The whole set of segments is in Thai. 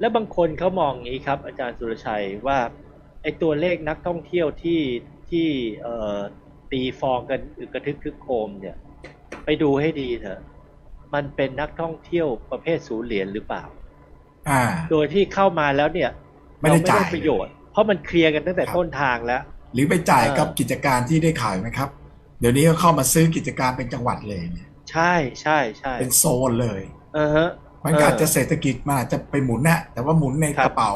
แล้วบางคนเขามองอย่างนี้ครับ อาจารย์สุรชัยว่าไอ้ตัวเลขนักท่องเที่ยวที่ที่เอ่อตีฟองกันอึกกระทึกคึกโครมเนี่ย ไปดูให้ดีเถอะมันเป็นนักท่องเที่ยวประเภทศูนย์เหรียญหรือเปล่า อ่า โดยที่เข้ามาแล้วเนี่ยไม่ได้เราจ่ายประโยชน์ เพราะมันเคลียร์กันตั้งแต่ครับต้นทางแล้ว หรือไปจ่ายเออกับกิจการที่ได้ขายไหมครับ เดี๋ยวนี้ก็เข้ามาซื้อกิจการเป็นจังหวัดเลยเนี่ยใช่ใช่ใช่เป็นโซนเลย เออฮะ มันก็อาจจะเออเศรษฐกิจมันอาจจะไปหมุนนะแต่ว่าหมุนในครับกระเป๋า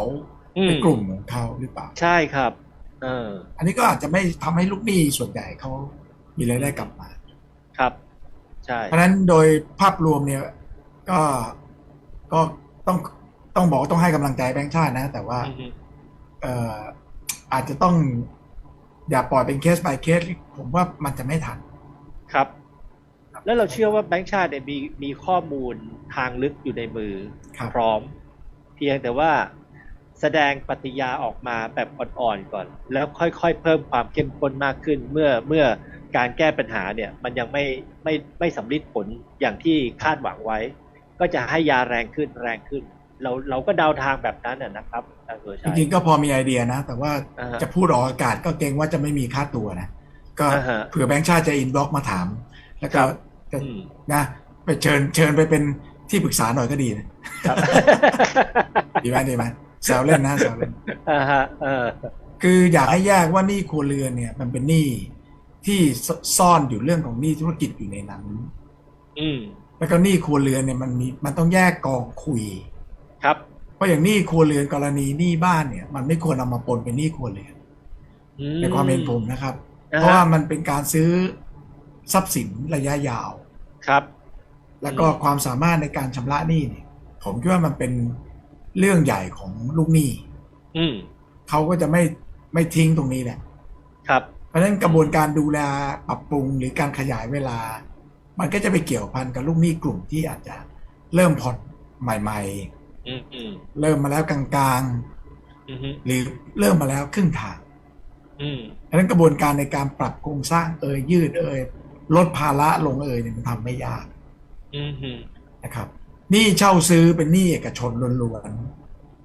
อืในมกลุ่มของเขาหรือเปล่า ใช่ครับเอออันนี้ก็อาจจะไม่ทำให้ลูกหนี้ส่วนใหญ่เขามีรายได้กลับมา ครับ ใช่ เพราะฉะนั้นโดยภาพรวมเนี่ย ก็ก็ต้องต้องบอกว่าต้องให้กำลังใจแบงค์ชาตินะ แต่ว่าอืมฮึเอ่ออาจจะต้อง อย่าปล่อยเป็นเคส by เคส ผมว่ามันจะไม่ทัน ครับ แล้วเราเชื่อว่าแบงก์ชาติเนี่ยมีมีข้อมูลทางลึกอยู่ในมือครับพร้อม เพียงแต่ว่าแสดงปฏิกิริยาออกมาแบบอ่อนๆก่อน แล้วค่อยๆเพิ่มความเข้มข้นมากขึ้น เมื่อเมื่อการแก้ปัญหาเนี่ย มันยังไม่ไม่ไม่สำลิดผลอย่างที่คาดหวังไว้ ก็จะให้ยาแรงขึ้นแรงขึ้น เราเราก็เดาทางแบบนั้นนะนะครับอาจารย์สุรจชัยริงๆก็พอมีไอเดียนะ แต่ว่าอ่าฮะจะพูดออกอากาศก็เกรงว่าจะไม่มีค่าตัวนะก็อ่าฮะเผื่อแบงค์ชาติจะอินบ็อกมาถาม แล้วก็ครับจะอืม นะไปเชิญเชิญไปเป็นที่ปรึกษาหน่อยก็ดีนะครับดีไหมดีไหมแซวเล่นนะแซวเล่นอ่าฮะเออคืออยากให้แยกว่าหนี้ครัวเรือนเนี่ย มันเป็นหนี้ที่ซซ่อนอยู่เรื่องของหนี้ธุรกิจอยู่ในนั้น อืมแล้วก็หนี้ครัวเรือนเนี่ยมันมีมันต้องแยกกองคุย ครับ เพราะอย่างหนี้ครัวเรือนกรณีหนี้บ้านเนี่ย มันไม่ควรเอามาปนเป็นหนี้ครัวเรือนอืในความเห็นผมนะครับอ่าฮะเพราะว่ามันเป็นการซื้อทรัพย์สินระยะยาว ครับ แล้วก็อืมความสามารถในการชำระหนี้เนี่ยผมคิดว่ามันเป็นเรื่องใหญ่ของลูกหนี้ อืมเขาก็จะไม่ไม่ทิ้งตรงนี้แหละ ครับ เพราะฉะนั้นกระบวนการดูแลปรับปรุงหรือการขยายเวลา มันก็จะไปเกี่ยวพันกับลูกหนี้กลุ่มที่อาจจะเริ่มผ่อนใหม่อืมอืมๆเริ่มมาแล้วกลางอืมฮึๆหรือเริ่มมาแล้วครึ่งทางอืมเพราะฉะนั้นกระบวนการในการปรับโครงสร้างเอ่ยยืดเอ่ย ลดภาระลงเอ่ยเนี่ยมันทำไม่ยากอืมฮึนะครับหนี้เช่าซื้อเป็นหนี้เอกชนล้วน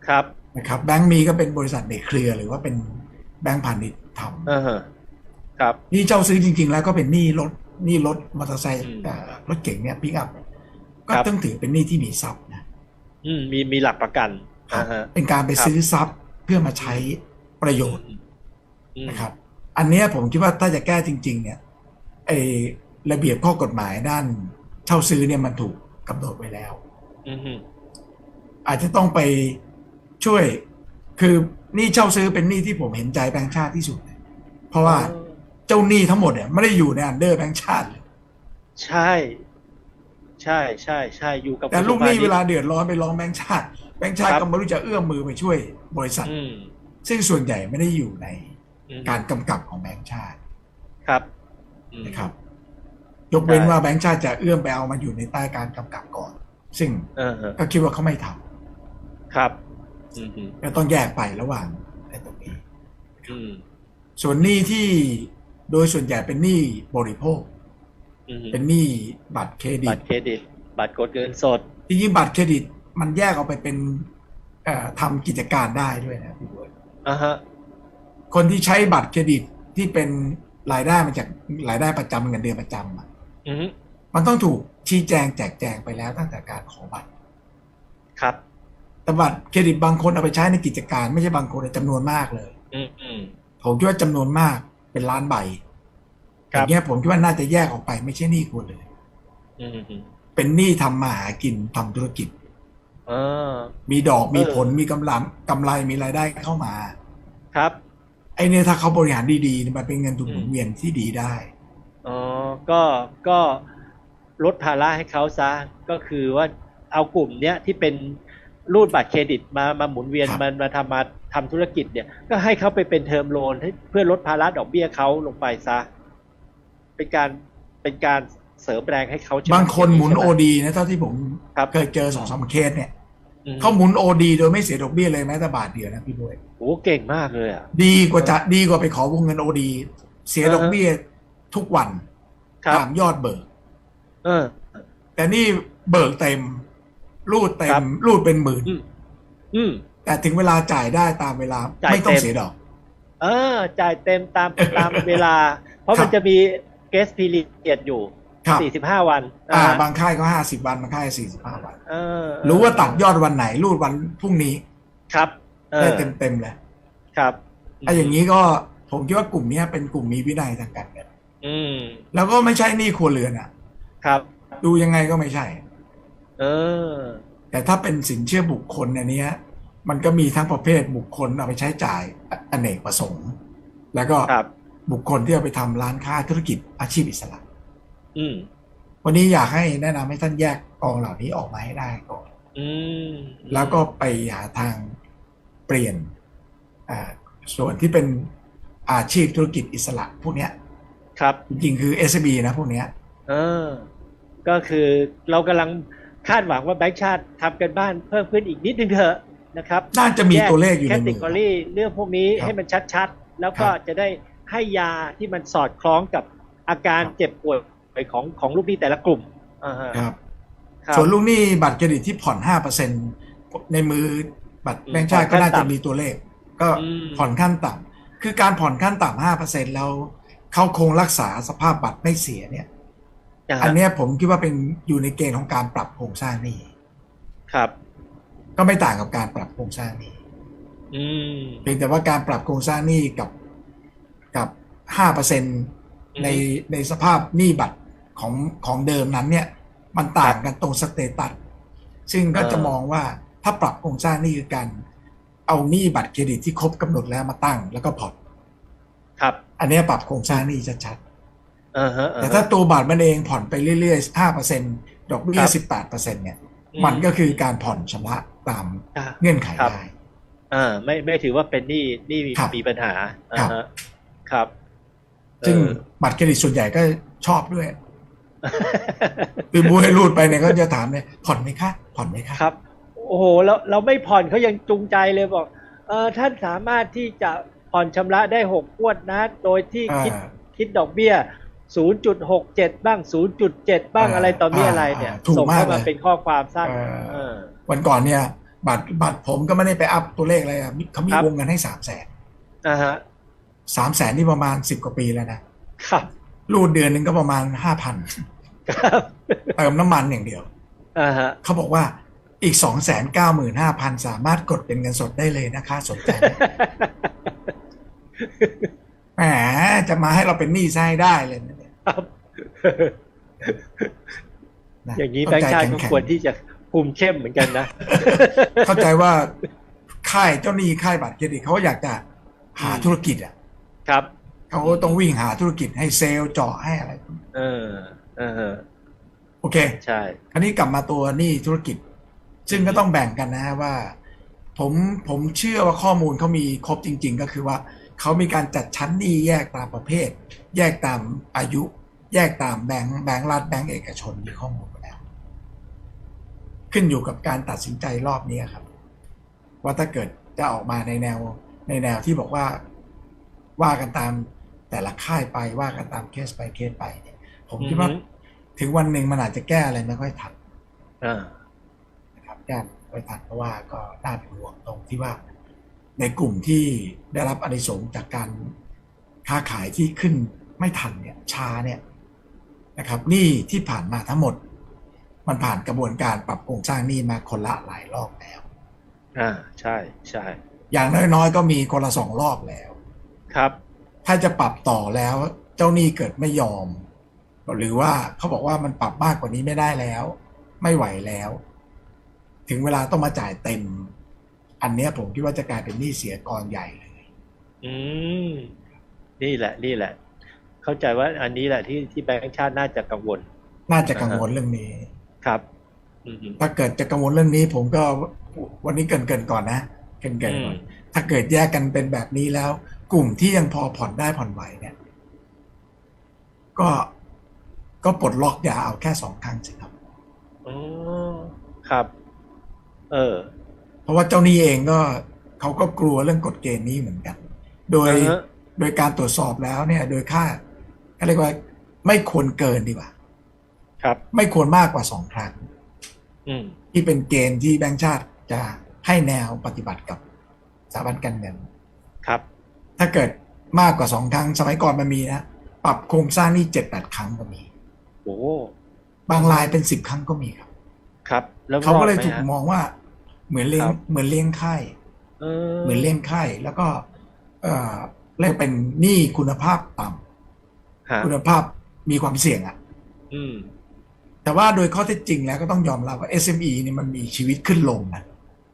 ครับๆนะครับแบงก์มีก็เป็นบริษัทในเครือหรือว่าเป็นแบงก์พาณิชย์ทำเออฮะครับหนี้เช่าซื้อจริง ๆ แล้วก็เป็นหนี้รถหนี้รถมอเตอร์ไซค์อืมเอ่อรถเก่งเนี่ยพิกอัพก็ครับต้องถือเป็นหนี้ที่มีทรัพย์นะอืมมีมีหลักประกันครับอ่าฮะเป็นการไปครับซื้อทรัพย์เพื่อมาใช้ประโยชน์อืมนะครับ อันเนี้ยผมคิดว่าถ้าจะแก้จริง ๆ เนี่ย ไอระเบียบข้อกฎหมายด้านเช่าซื้อเนี่ยมันถูกกำหนดไว้แล้วอืมฮึอาจจะต้องไปช่วย คือหนี้เช่าซื้อเป็นหนี้ที่ผมเห็นใจแบงค์ชาติที่สุดเลยเพราะว่าเจ้าหนี้ทั้งหมดเนี่ยไม่ได้อยู่ในอันเดอร์แบงค์ชาติเลยใช่ ใช่ใช่ใช่อยู่กับแต่ลูกหนี้กระทรวงพณิชย์เวลาเดือดร้อนไปร้องแบงค์ชาติ แบงค์ชาติครับก็ไม่รู้จะเอื้อมมือไปช่วยบริษัทอืมซึ่งส่วนใหญ่ไม่ได้อยู่ในอืมการกำกับของแบงค์ชาติ ครับอืม นะครับ ยกเว้นใช่ว่าแบงค์ชาติจะเอื้อมไปเอามาอยู่ในใต้การกำกับก่อน ซึ่งเออฮะก็คิดว่าเขาไม่ทำครับอืมฮึก็ต้องแยกไประหว่างไอ้ตรงนี้อืมส่วนหนี้ที่โดยส่วนใหญ่เป็นหนี้บริโภคอืมฮึเป็นหนี้บัตรเครดิบัตตรเครดิต บัตรกดเงินสดจริงๆบัตรเครดิตมันแยกออกไปเป็นเอ่อทำกิจการได้ด้วยนะพี่บวยอ่าฮะคนที่ใช้บัตรเครดิตที่เป็น รายได้มาจากรายได้ประจำเงินเดือนประจำอะอืมฮึมันต้องถูกชี้แจงแจกแจงไปแล้วตั้งแต่การขอบัตร ครับแต่บัตรเครดิตบางคนเอาไปใช้ในกิจการ ไม่ใช่บางคนจำนวนมากเลย อืมอืมผมคิดว่าจำนวนมากเป็นล้านใบคอรับย่างเงี้ยผมคิดว่าน่าจะแยกออกไปไม่ใช่หนี้ควรเลยอืมฮึเป็นหนี้ทำมาหากินทำธุรกิจเออมีดอกมีเออผลมีกำไรกำไรมีรายได้เข้ามา ครับ ไอ้เนี่ยถ้าเขาบริหารดีๆเนี่ยมันเป็นเงินทุนหมุนเวียนที่ดีได้อ๋อก็ก็ลดภาระให้เขาซะก็คือว่าเอากลุ่มเนี้ยที่เป็นรูดบัตรเครดิตมามาหมุนเวียนครับมันมาทำมาทำธุรกิจเนี่ย ก็ให้เขาไปเป็นเทอมโลนให้เพื่อลดภาระดอกเบี้ยเขาลงไปซะ เป็นการเป็นการเสริมแรงให้เขาใช่ไบางคนหมุนใช่โอไดีนะเท่าที่ผมครับเคยเจอสองสามเคสเนี่ยอืม เขาหมุนโอดีโดยไม่เสียดอกเบี้ยเลยแม้แต่บาทเดียวนะพี่ด้วยโอ้เก่งมากเลยอะดีกว่าจะดีกว่าไปขอวงเงินโอดีเสียอ่าฮะดอกเบี้ยทุกวันครับตามยอดเบิกเออ แต่นี่เบิกเต็ม รูดเต็ครัมบรูดเป็นหมื่นอืมอืมแต่ถึงเวลาจ่ายได้ตามเวลาจ่ายไม่ต้องเต็มเสียดอก เออ จ่ายเต็มตามตามเวลา เพราะครับมันจะมีเกสพีเรียดอยู่ ครับสี่สิบห้าวันอ่าฮะบางค่ายก็ห้าสิบวันบางค่ายสี่สิบห้าวันเออรู้ว่าตัดยอดวันไหนรูดวันพรุ่งนี้ครับเอได้อเต็มเต็มๆเลยครับไอ้อย่างนี้ก็ผมคิดว่ากลุ่มเนี้ยเป็นกลุ่มมีวินัยทางการเงินอืม แล้วก็ไม่ใช่หนี้ครัวเรือนอะ ครับ ดูยังไงก็ไม่ใช่ เออ แต่ถ้าเป็นสินเชื่อบุคคลอันเนี้ยมันก็มีทั้งประเภทบุคคลเอาไปใช้จ่ายอเนกประสงค์ แล้วก็ครับบุคคลที่เอาไปทำร้านค้าธุรกิจอาชีพอิสระ อืมวันนี้อยากให้แนะนำให้ท่านแยกกองเหล่านี้ออกมาให้ได้ก่อนอืมแล้วก็ไปหาทางเปลี่ยนอ่าส่วนที่เป็นอาชีพธุรกิจอิสระพวกเนี้ย ครับ จริงๆคือ SB นะพวกเนี้ยเออก็คือเรากำลังคาดหวังว่าแบงค์ชาติทำกันบ้านเพิ่มขึ้นอีกนิดนึงเถอะนะครับ น่าจะมีตัวเลขอยู่แคในตมืติอกรีเรื่องพวกนี้ครับให้มันชัดๆ แล้วก็ครับจะได้ให้ยาที่มันสอดคล้องกับอาการครับเจ็บป่วย ของของลูกหนี้แต่ละกลุ่มอ่าฮะครับครับส่วนลูกหนี้บัตรเครดิตที่ผ่อนห้าเปอร์เซ็นในมือบัตรอืมแบงก์ชาติผ่ก็อนขั้นน่าจะต่ำมีตัวเลข ก็อืมผ่อนขั้นต่ำคือการผ่อนขั้นต่ำห้าเปอร์เซ็นแล้วเขาคงรักษาสภาพบัตรไม่เสียเนี่ยอ่าฮะอันเนี้ยผมคิดว่าเป็นอยู่ในเกณฑ์ของการปรับโครงสร้างหนี้ครับ ก็ไม่ต่างกับการปรับโครงสร้างหนี้อืมเพียงแต่ว่าการปรับโครงสร้างหนี้กับกับห้าเปอร์เซ็นในในสภาพหนี้บัตร ของของเดิมนั้นเนี่ยมันต่างกันตรงสเตตัสซึ่งก็จะมองว่าถ้าปรับโครงสร้างหนี้คือการเอาหนี้บัตรเครดิตที่ครบกำหนดแล้วมาตั้งแล้วก็ผ่อนครับ อันเนี้ยปรับโครงสร้างหนี้ชัดอ่าฮะๆอ่ฮะแต่ถ้าตัวบัตรมันเองผ่อนไปเรื่อยๆห้าเปอร์เซ็นดอกเบี้คยรับสิบแปดเปอร์เซ็นเนี่ยอืมันก็คือการผ่อนชำระตามอ่าเงื่อนไขครับได้อ่าไม่ไม่ถือว่าเป็นหนี้หนี้ครับมีปัญหาอ่าครับฮะครับ ซึ่งเออบัตรเครดิตส่วนใหญ่ก็ชอบด้วย คือบูให้รูดไปเนี่ยก็จะถามเนี่ยผ่อนไหมคะผ่อนไหมคะครับ โอ้โหเราเราไม่ผ่อนเขายังจูงใจเลยบอกเออท่านสามารถที่จะผ่อนชำระได้หกงวดนะ โดยที่คิดอ่าคิดดอกเบี้ย 0.67 บ้าง 0.7 บ้างอ่าอะไรต่อมีอะไรเนี่ยอ่าถูกส่งเข้ามากเลยเป็นข้อความสั้นเออเออวันก่อนเนี่ย บัตรบัตรผมก็ไม่ได้ไปอัพตัวเลขอะไรอะเขามีครับวงเงินให้สามแสนอ่าฮะสามแสนนี่ประมาณสิบกว่าปีแล้วนะครับ รูดเดือนหนึ่งก็ประมาณห้าพันครับเติมน้ำมันอย่างเดียวอ่าฮะเขาบอกว่าอีกสองแสนเก้าหมื่นห้าพันสามารถกดเป็นเงินสดได้เลยนะคะสนใจไหมแหมจะมาให้เราเป็นหนี้ซะให้ได้เลยนะเนี่ยครับนะอย่างนี้แบต้งค์ชาติใจก็แข็งๆควรที่จะคุมเข้มเหมือนกันนะ เข้าใจว่าค่ายเจ้าหนี้ค่ายบัตรเครดิตเขาอยากจะหาอืมธุรกิจอะ ครับ เขาต้องวิ่งหาธุรกิจให้เซลล์เจาะให้อะไร เออ เออ โอเค ใช่ คราวนี้กลับมาตัวหนี้ธุรกิจ ซึ่งก็ต้องแบ่งกันนะฮะว่า ผมผมเชื่อว่าข้อมูลเขามีครบจริง ๆ ก็คือว่าเขามีการจัดชั้นหนี้แยกตามประเภท แยกตามอายุ แยกตามแบงค์แบงค์รัฐแบงค์เอกชนมีข้อมูลมาแล้ว ขึ้นอยู่กับการตัดสินใจรอบนี้ครับ ว่าถ้าเกิดจะออกมาในแนวในแนวที่บอกว่าว่ากันตาม แต่ละค่ายไปว่ากันตามเคสไปเคสไปเนี่ยผมคิดว่าอือฮึถึงวันหนึ่งมันอาจจะแก้อะไรไม่ค่อยทันอ่านะครับแก้ไม่ค่อยทันเพราะว่าก็น่าเป็นห่วงตรงที่ว่า ในกลุ่มที่ได้รับอานิสงส์จากการค้าขายที่ขึ้นไม่ทันเนี่ยช้าเนี่ยนะครับหนี่ที่ผ่านมาทั้งหมด มันผ่านกระบวนการปรับโครงสร้างหนี้มาคนละหลายรอบแล้ว อ่าใช่ใช่อย่างน้อยๆก็มีคนละสองรอบแล้ว ครับ ถ้าจะปรับต่อแล้ว เจ้าหนี้เกิดไม่ยอม หรือว่าเขาบอกว่ามันปรับมากกว่านี้ไม่ได้แล้ว ไม่ไหวแล้ว ถึงเวลาต้องมาจ่ายเต็ม อันเนี้ยผมคิดว่าจะกลายเป็นหนี้เสียกรใหญ่เลย อืมนี่แหละ นี่แหละ เข้าใจว่าอันนี้แหละที่ที่แบงค์ชาติน่าจะกังวล น่าจะกังวลเรื่องนี้ครับอืมถ้าเกิดจะกังวลเรื่องนี้ ผมก็วันนี้เกรินเกินๆก่อนนะเกรินเกินๆก่อนถ้าเกิดแยกกันเป็นแบบนี้แล้ว กลุ่มที่ยังพอผ่อนได้ผ่อนไหวเนี่ย ก็ก็ปลดล็อกอย่าเอาแค่สองครั้งสิครับอ๋อครับ เออ เพราะว่าเจ้าหนี้เองก็เขาก็กลัวเรื่องกฎเกณฑ์นี้เหมือนกัน โดยอ่าฮะโดยการตรวจสอบแล้วเนี่ย โดยค่าเขาเรียกว่า ไม่ควรเกินดีกว่า ครับ ไม่ควรมากกว่าสองครั้งอืมที่เป็นเกณฑ์ที่แบงก์ชาติจะให้แนวปฏิบัติกับสถาบันการเงินครับ ถ้าเกิดมากกว่าสองครั้ง สมัยก่อนมันมีนะ ปรับโครงสร้างนี่เจ็ดแปดครั้งก็มี โอ้บางรายเป็นสิบครั้งก็มีครับ ครับ แล้วเขาก็เลยรอดไหถูกฮะมองว่า เหมือนเลี้ยงครับเหมือนเลี้ยงไข้เออเหมือนเลี้ยงไข้แล้วก็ เอ่อเรียกเป็นหนี้คุณภาพต่ำฮะคุณภาพมีความเสี่ยงอะอืมแต่ว่าโดยข้อเท็จจริงแล้วก็ต้องยอมรับว่า SME เนี่ยมันมีชีวิตขึ้นลงนะ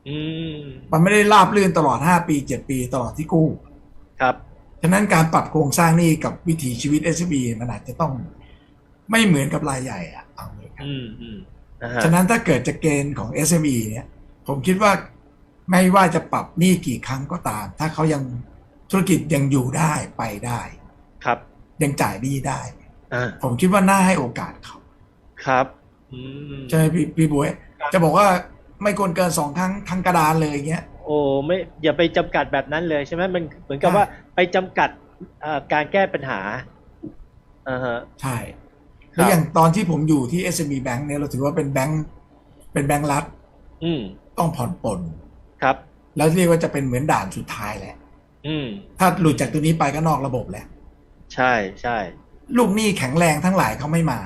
อืมมันไม่ได้ราบรื่นตลอด5ปี7ปีตลอดที่กู้ ครับฉะนั้นการปรับโครงสร้างหนี้กับวิถีชีวิต SME มันอาจจะต้องไม่เหมือนกับรายใหญ่อะเอาเลยครับอืมอืมนะฮะฉะนั้นถ้าเกิดจะเกณฑ์ของ SME เนี่ย ผมคิดว่าไม่ว่าจะปรับหนี้กี่ครั้งก็ตาม ถ้าเขายังธุรกิจยังอยู่ได้ไปได้ ครับ ยังจ่ายหนี้ได้อ่าผมคิดว่าน่าให้โอกาสเขา ครับอืมใช่ไหมพี่พี่บวยครับจะบอกว่าไม่ควรเกินสองครั้งทั้งกระดานเลยอย่างเงี้ย โอ้ไม่อย่าไปจำกัดแบบนั้นเลยใช่ไหมมันเหมือนกับใช่ว่าไปจำกัดเอ่อการแก้ปัญหาอ่าฮะใช่ครับแล้วอย่างตอนที่ผมอยู่ที่ SME Bank เนี่ยเราถือว่าเป็นแบงค์เป็นแบงค์รัฐอืมต้องผ่อนปลนครับ แล้วเรียกว่าจะเป็นเหมือนด่านสุดท้ายแหละอืมถ้าหลุดจากตัวนี้ไปก็นอกระบบแหละใช่ใช่ลูกหนี้แข็งแรงทั้งหลายเขาไม่มา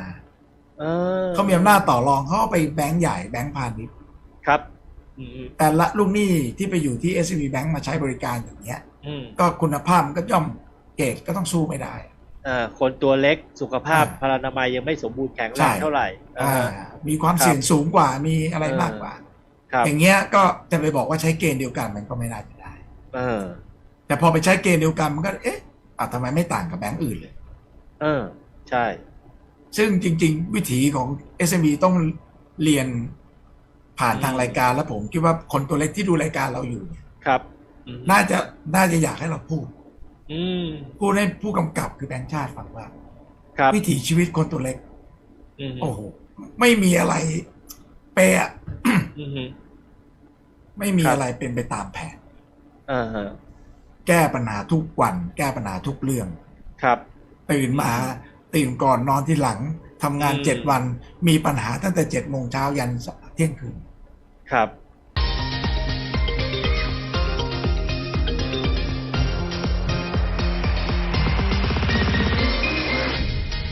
เออเขามีอำนาจต่อรองเขาเอาไปแบงค์ใหญ่แบงค์พาณิชย์ครับอืมอืม แต่ละลูกหนี้ที่ไปอยู่ที่ SME Bank มาใช้บริการอย่างเงี้ยอืมก็คุณภาพมันก็ย่อมเกรดก็ต้องสู้ไม่ได้อ่าคนตัวเล็กสุขภาพอ่าพลานามัยยังไม่สมบูรณ์แข็งแรใช่งเท่าไหร่อ่าอ่าฮะมีความครับเสี่ยงสูงกว่ามีอะไรเออมากกว่าครับอย่างเงี้ยก็จะไปบอกว่าใช้เกณฑ์เดียวกันมันก็ไม่น่าจะได้เออแต่พอไปใช้เกณฑ์เดียวกันมันก็ เอ๊ะอะทำไมไม่ต่างกับแบงก์อื่นเลย เออ ใช่ ซึ่งจริง ๆ วิถีของ SME ต้องเรียน ผ่านอืมทางรายการแล้วผมคิดว่าคนตัวเล็กที่ดูรายการเราอยู่เนี่ยครับอืมน่าจะน่าจะอยากให้เราพูดอืมพูดให้ผู้กำกับคือแบงค์ชาติฟังว่าครับวิถีชีวิตคนตัวเล็กอืมโอ้โหไม่มีอะไรเป๊ะอืมไม่มีครับอะไรเป็นไปตามแผนอ่าฮะแก้ปัญหาทุกวัน แก้ปัญหาทุกเรื่อง ครับ ตื่นมาตื่นก่อนนอนที่หลังทำงานอืมเจ็ดวัน มีปัญหาตั้งแต่เจ็ดโมงเช้ายันเที่ยงคืน ครับ